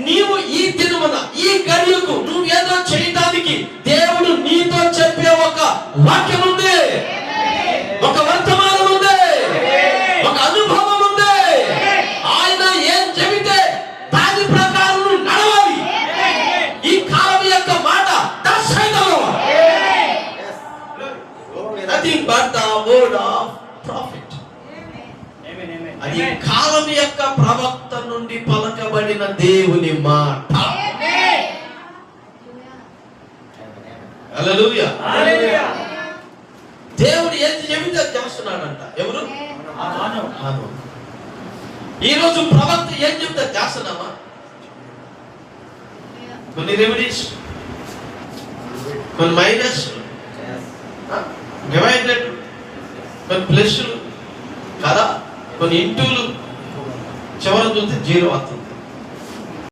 నీవు ఈ దినమున ఈ గడియకు నువ్వేదో చేయడానికి దేవుడు నీతో చెప్పే ఒక వాక్యం ఉంది. ఒక వర్తమానం ఉంది. ఒక అనుభవం ఉంది. ఆయన ఏం చెబితే దాని ప్రకారం నడవాలి. ఈ కాలం యొక్క మాట దర్శనం nothing but the word of prophet అది కాలం యొక్క ప్రవక్త నుండి దేవుని మాట. దేవుడు ఏది చెబితే చేస్తున్నాడంట. ఎవరు? ఈరోజు ఈ రోజు ప్రవక్త ఏం చెబితే చేస్తున్నామా కొన్ని రెమెడీస్ కొన్ని మైనస్ డివైడెడ్ కొన్ని ప్లస్లు కదా? కొన్ని ఇంటూలు చివరి చూస్తే జీరో అవుతుంది